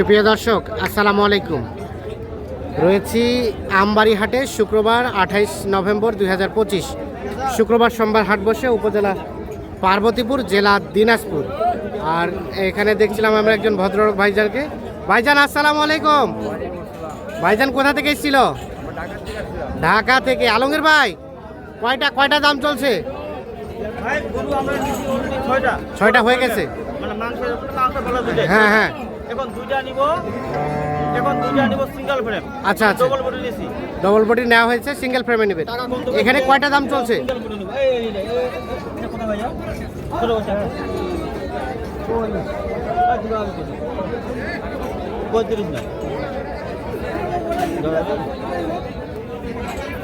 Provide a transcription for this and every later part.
সুপ্রিয় দর্শক আসসালামু আলাইকুম। রয়েছি আমবাড়ি হাটে শুক্রবার আঠাইশ নভেম্বর দু হাজার পঁচিশ। শুক্রবার সোমবার হাট বসে উপজেলা পার্বতীপুর জেলা দিনাজপুর। আর এখানে দেখছিলাম আমরা একজন ভদ্রলোক ভাইজানকে। ভাইজান আসসালামু আলাইকুম। ভাইজান কোথা থেকে এসেছিল? ঢাকা থেকে। আলমগীর ভাই কয়টা কয়টা দাম চলছে? ছয়টা। হয়ে গেছে। মানে হ্যাঁ হ্যাঁ। এখন দুইটা নিব এখন দুইটা নিব সিঙ্গেল ফ্রেম আচ্ছা আচ্ছা ডবল বডি নিছি ডবল বডি নেওয়া হয়েছে সিঙ্গেল ফ্রেমে নেবেন এখানে কয়টা দাম চলছে ছোট পঁয়ত্রিশ না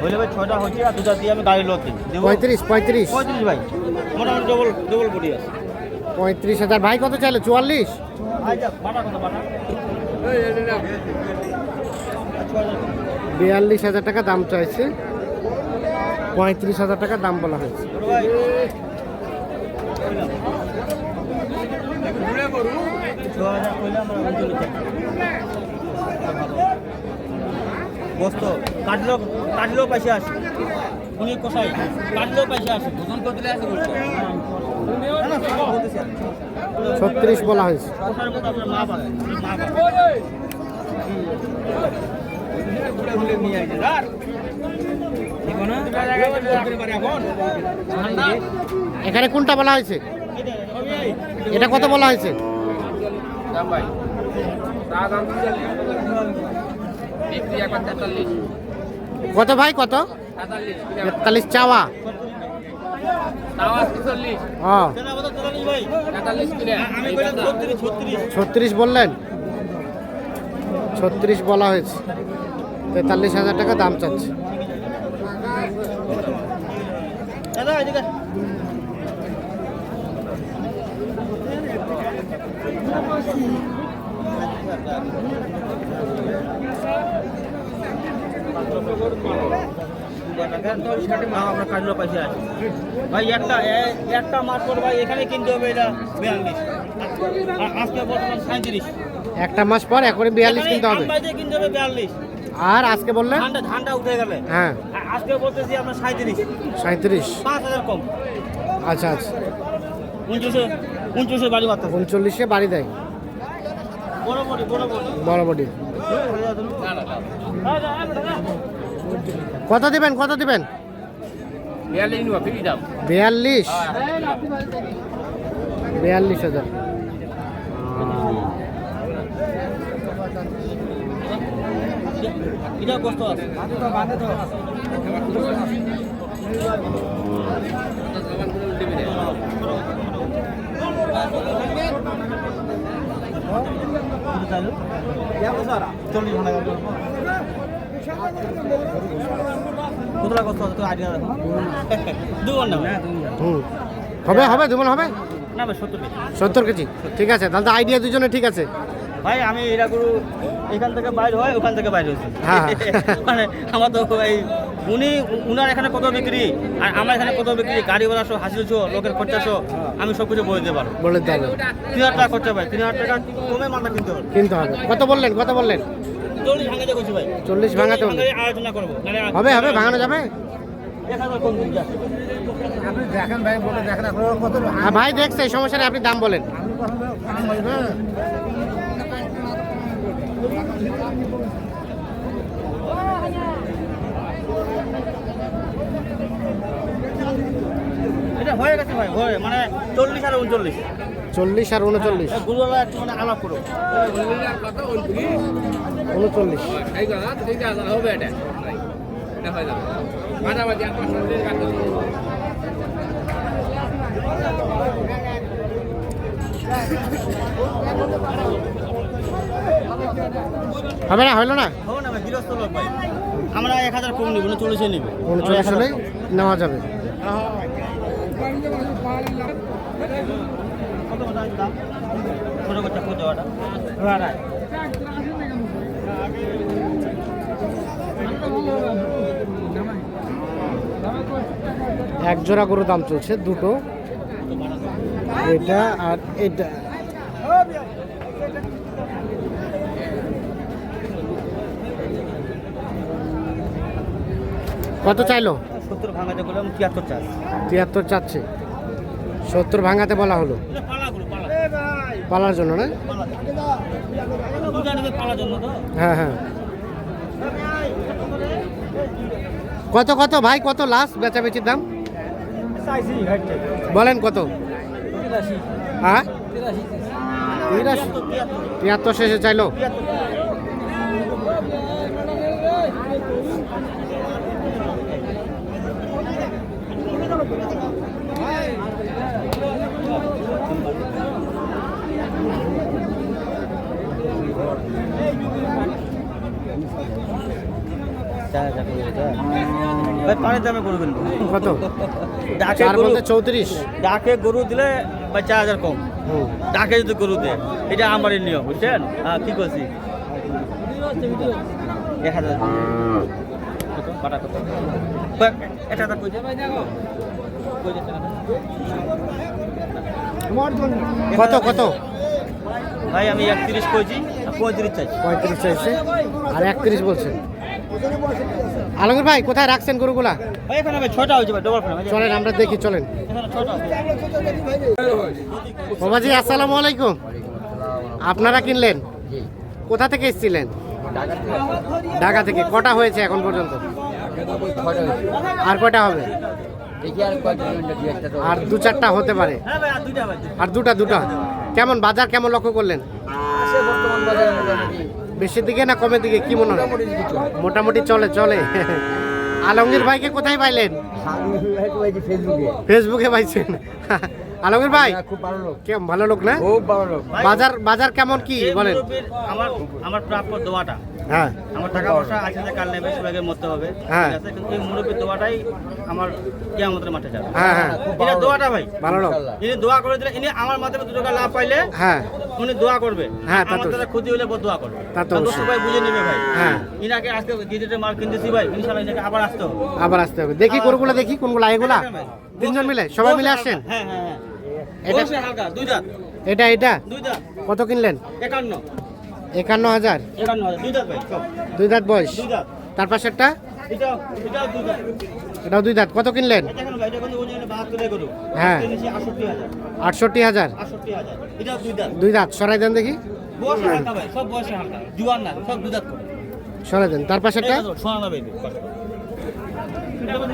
হইলে ভাই ছয়টা হচ্ছে আর দুটা দিয়ে আমি গাড়ি লোক দিই পঁয়ত্রিশ পঁয়ত্রিশ পঁয়ত্রিশ ভাই মোটামুটি ডবল ডবল বডি আছে পঁয়ত্রিশ হাজার ভাই কত চাইলে চুয়াল্লিশ বিয়াল্লিশ হাজার টাকা দাম চাইছে। পঁয়ত্রিশ হাজার টাকা দাম বলা হয়েছে। বস্ত কাটলেও কাটলেও পয়সা আসে উনি কোথায়? কাটলেও পয়সা আসে কত দিলে আসে ছত্রিশ বলা হয়েছে। এখানে কোনটা বলা হয়েছে? এটা কত বলা হয়েছে? কত ভাই কত? তেতাল্লিশ চাওয়া। ও। ছত্রিশ বললেন? ছত্রিশ বলা হয়েছে। তেতাল্লিশ হাজার টাকা দাম চাচ্ছে। আমরা আছে। ভাই একটা একটা মাস পর ভাই এখানে কিনতে হবে এটা বিয়াল্লিশ। আর আজকে বর্তমান সাঁত্রিশ একটা মাস পর একরে বিয়াল্লিশ কিনতে হবে। কিনতে হবে বিয়াল্লিশ। আর আজকে বললেন ধানটা উঠে গেলে। হ্যাঁ। আজকে বলতেছি আমরা সাঁত্রিশ সাঁত্রিশ পাঁচ হাজার কম। আচ্ছা আচ্ছা। উনচল্লিশে উনচল্লিশে বাড়ি মাত্র উনচল্লিশে বাড়ি দেয়। বড় বড়ি বড় বড়ি। বড় বডি। কত দিবেন কত দিবেন? বিয়াল্লিশ বিয়াল্লিশ হাজার এটা কষ্ট আছে চল্লিশ ঘণ্টা কতটা কষ্ট তো আইডিয়া রাখো। দু ঘণ্টা হুম। হবে হবে দুমন হবে? না ভাই সত্তর কেজি। সত্তর কেজি? ঠিক আছে তাহলে তো আইডিয়া দুজনে ঠিক আছে। ভাই আমি এরা গরু এখান থেকে বাইর হয় ওখান থেকে বাইর হয়েছে। হ্যাঁ। মানে আমার তো ভাই উনি উনার এখানে কত বিক্রি? আর আমার এখানে কত বিক্রি? গাড়ি ভাড়া সহ হাসিল সহ লোকের খরচা সহ আমি সব কিছু বলে দিতে পারব। বলে দেবে তিন হাজার টাকা খরচা ভাই তিন হাজার টাকা কমে মালটা কিনতে হবে। কিনতে হবে। কত বললেন কত বললেন? চল্লিশ ভাই হবে হবে হবে ভাঙানো যাবে। হ্যাঁ ভাই দেখছে এই সমস্যা আপনি দাম বলেন। এটা হয়ে গেছে ভাই হয়ে। মানে চল্লিশ আর উনচল্লিশ। চল্লিশ আর উনচল্লিশ। একটু মানে উনচল্লিশ। হবে না? হইল না? আমরা এক হাজার কম নিব না চল্লিশে নিব। উনচল্লিশ নেওয়া যাবে। এক জোড়া করে দাম চলছে দুটো। এটা আর এটা। কত চাইলো? সত্তর ভাঙাতে বললাম তিয়াত্তর চাচ্ছে। তিয়াত্তর চাচ্ছে। সত্তর ভাঙাতে বলা হলো। পালার জন্য, না? হ্যাঁ হ্যাঁ। কত কত ভাই, কত লাস্ট বেচাবেচির দাম? বলেন কত? হ্যাঁ? তিয়াত্তর শেষে চাইলো। ভাই পানির দামে গরু কিনবো কত? ডাকে গরু চৌত্রিশ। ডাকে গরু দিলে ভাই চার হাজার কম। ডাকে যদি গরু দেয় এটা নিয়ম বুঝছেন? হ্যাঁ কি করছি? এক হাজার। কত? কত? ভাই, এক হাজার? কত কত? আমি একত্রিশ কইছি পঁয়ত্রিশ চাইছি। পঁয়ত্রিশ চাইছে। আর একত্রিশ বলছেন? আলমগীর ভাই কোথায় রাখছেন গরুগুলা? ভাই এখানে ভাই ছটা হয়েছে ডবল ফ্রেম চলেন আমরা দেখি চলেন। বাবাজি আসসালামু আলাইকুম। আপনারা কিনলেন? কোথা থেকে এসেছিলেন? ঢাকা থেকে। কটা হয়েছে এখন পর্যন্ত? আর কয়টা হবে? আর দু চারটা হতে পারে। হ্যাঁ আর দুইটা ভাই আর দুটা দুটা। কেমন বাজার কেমন লক্ষ্য করলেন? বেশির দিকে না কমের দিকে? কি মনে হয়? মোটামুটি চলে চলে। আলমগীর ভাইকে কোথায় পাইলেন? ফেসবুকে পাইছেন। আলমগীর ভাই খুব ভালো লোক কেমন ভালো লোক না? খুব ভালো লোক। বাজার বাজার কেমন কি বলেন? আমার আমার প্রাপ্য দোয়াটা। হ্যাঁ। আমার টাকা পয়সা আছে যে কাল নেবে মরতে হবে। হ্যাঁ। কিন্তু এই মুরব্বির দোয়াটাই আমার কিয়ামতের মাঠে যাবে। হ্যাঁ হ্যাঁ। এটা দোয়াটা ভাই। ভালো লোক। ইনি দোয়া করে দিলে ইনি আমার মাধ্যমে দু টাকা লাভ পাইলে হ্যাঁ। উনি দোয়া করবে। হ্যাঁ, আমার ক্ষতি হলে ও দোয়া করবে। তা তো। ভাই বুঝে নেবে ভাই। হ্যাঁ। ইনাকে আজকে ডিজিটাল মাল কিনতেছি ভাই। ইনশাআল্লাহ ইনাকে আবার আসতে হবে। আবার আসতে হবে। দেখি কোনগুলো দেখি কোনগুলো এগুলা। তিনজন মিলে? সবাই মিলে আসছেন? হ্যাঁ হ্যাঁ হ্যাঁ। এটা- এটা হালকা। দুই দাঁত। এটা এটা? দুই দাঁত। কত কিনলেন? একান্ন। একান্ন হাজার? দুই দাঁত বয়স? তার পাশেরটা? এটা এটাও দুই দাঁত। কত কিনলেন? হ্যাঁ। আটষট্টি হাজার। দুই দাঁত। সরাই দেন দেখি। সরাই দেন। তার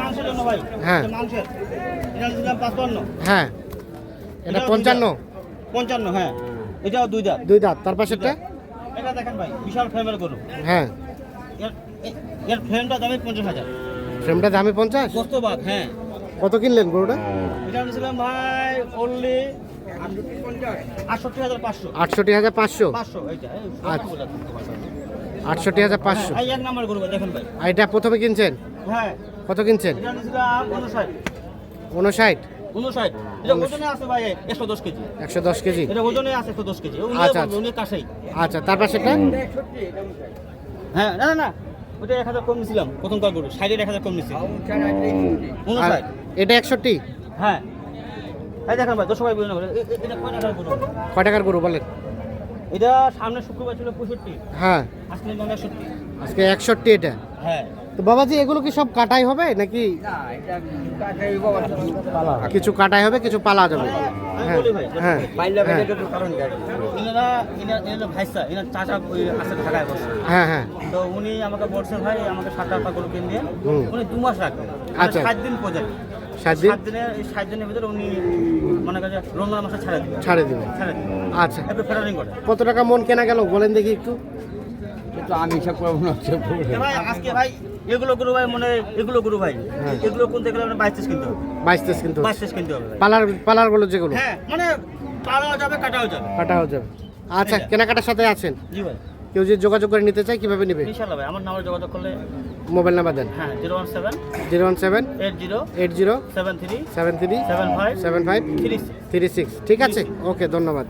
মাংসের জন্য ভাই। হ্যাঁ। এটা হ্যাঁ। এটা পঞ্চান্ন। পঞ্চান্ন হ্যাঁ। এটাও দুই দাঁত। দুই দাঁত। তার পাশেরটা? এটা দেখেন ভাই বিশাল ফ্রেমের গরু। হ্যাঁ। এর- ফ্রেমটা দামে পঞ্চাশ হাজার। ফ্রেমটা দামে পঞ্চাশ? গোস্ত বাঘ হ্যাঁ। কত কিনলেন গরুটা? এটা নিয়েছিলাম ভাই অনলি আটষট্টি হাজার পাঁচশো। আটষট্টি হাজার পাঁচশো? পাঁচশো এইটা আচ্ছা। আটষট্টি হাজার পাঁচশো। এক নাম্বার গরু দেখেন ভাই। এটা প্রথমে কিনছেন? হ্যাঁ। কত কিনছেন? এটা নিয়েছিলাম উনষাট এটা ওজনে আছে ভাই একশো দশ কেজি। একশো দশ কেজি? এটা ওজনে আছে একশো দশ কেজি। আচ্ছা, বলবে, উনি কাছেই। আচ্ছা তার পাশেরটা হ্যাঁ না না না। ওটা এক হাজার কম নিয়েছিলাম প্রথমকার গরু। সাইডের এক হাজার কম নিয়েছি উনষাট এটা একষট্টি? হ্যাঁ। এই দেখেন ভাই দশ ভাই বুঝে এটা কয় টাকার গরু? কয় টাকার গরু বলেন? এটা সামনে শুক্রবার ছিল পঁয়ষট্টি। হ্যাঁ। আজকে একষট্টি। আজকে একষট্টি এটা? হ্যাঁ। তো বাবাজি এগুলো কি সব কাটাই হবে নাকি? কিছু কাটাই হবে কিছু পালা যাবে? হ্যাঁ ভাই, হ্যাঁ হ্যাঁ। হ্যাঁ হ্যাঁ। তো উনি আমাকে ভাই আমাকে সাত কিনে দিয়ে উনি দু মাস রাখবেন। আচ্ছা। সাত দিন সাত দিন? দিনের এই সাত দিনের ভিতরে উনি মনে করেন যে রমজান মাসে ছেড়ে দিবেন। ছাড়ে দিবে ছেড়ে দিবেন। আচ্ছা। একটু ফেরারিং করে। কত টাকা মন কেনা গেল? বলেন দেখি একটু। কিন্তু আমি সব করব না আজকে ভাই এগুলো গুরু ভাই মনে এগুলো গুরু ভাই। হ্যাঁ। এগুলো কোনতে গেলে মানে বাইশ কিনতে হবে? বাইশ তেইশ কিন্তু বাইশ কিনতে হবে পালার পালারগুলো যেগুলো। হ্যাঁ মানে পালাও যাবে কাটাও যাবে। কাটা হয়ে যাবে। আচ্ছা কেনাকাটার সাথে আছেন? জি ভাই। কেউ যদি যোগাযোগ করে নিতে চায় কীভাবে নেবে? ইনশাল্লাহ ভাই আমার নাম্বার যোগাযোগ করলে মোবাইল নাম্বার দেন। হ্যাঁ zero one seven zero one seven eight zero eight zero seven three seven three seven five seven five three three six. ঠিক আছে? ওকে ধন্যবাদ।